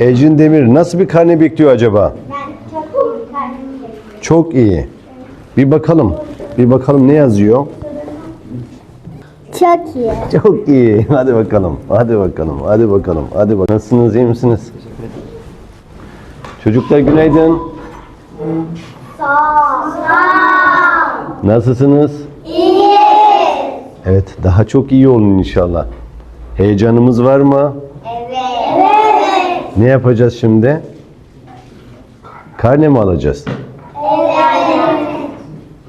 Ecin Demir nasıl bir karne bekliyor acaba? Ben çok iyi bekliyorum. Çok iyi. Bir bakalım. Bir bakalım ne yazıyor? Çok iyi. Çok iyi. Hadi bakalım. Hadi bakalım. Hadi bakalım. Hadi bakalım. Nasılsınız? iyi misiniz? Çocuklar günaydın. Sağ ol. Nasılsınız? İyi. Evet, daha çok iyi olun inşallah. Heyecanımız var mı? Ne yapacağız şimdi? Karne mi alacağız?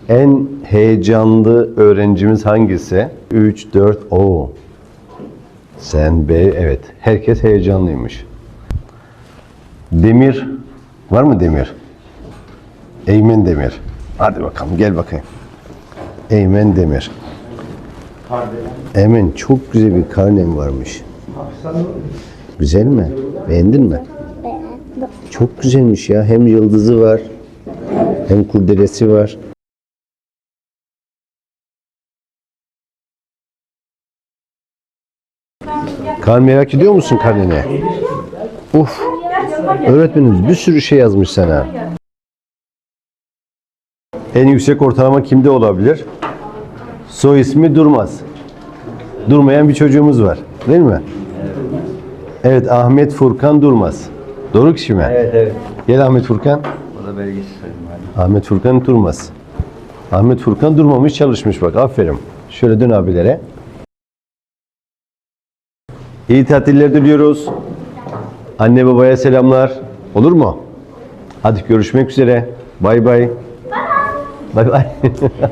En heyecanlı öğrencimiz hangisi? 3, 4, o. Sen B, evet. Herkes heyecanlıymış. Demir, var mı Demir? Eymen Demir. Hadi bakalım, gel bakayım. Eymen Demir. Eymen, çok güzel bir karnem varmış. Güzel mi? Beğendin mi? Beğendim. Çok güzelmiş ya. Hem yıldızı var, hem kurdelesi var. Kar merak ediyor musun karnene? Uf. Öğretmenimiz bir sürü şey yazmış sana. En yüksek ortalama kimde olabilir? Soy ismi Durmaz. Durmayan bir çocuğumuz var. Değil mi? Evet Ahmet Furkan Durmaz. Doğru kişi mi? Evet evet. Gel Ahmet Furkan. O da belgesiz sayılır. yani. Ahmet Furkan durmaz. Ahmet Furkan durmamış çalışmış bak aferin. Şöyle dön abilere. İyi tatiller diliyoruz. Anne babaya selamlar. Olur mu? Hadi görüşmek üzere. Bay bay. Bay bay.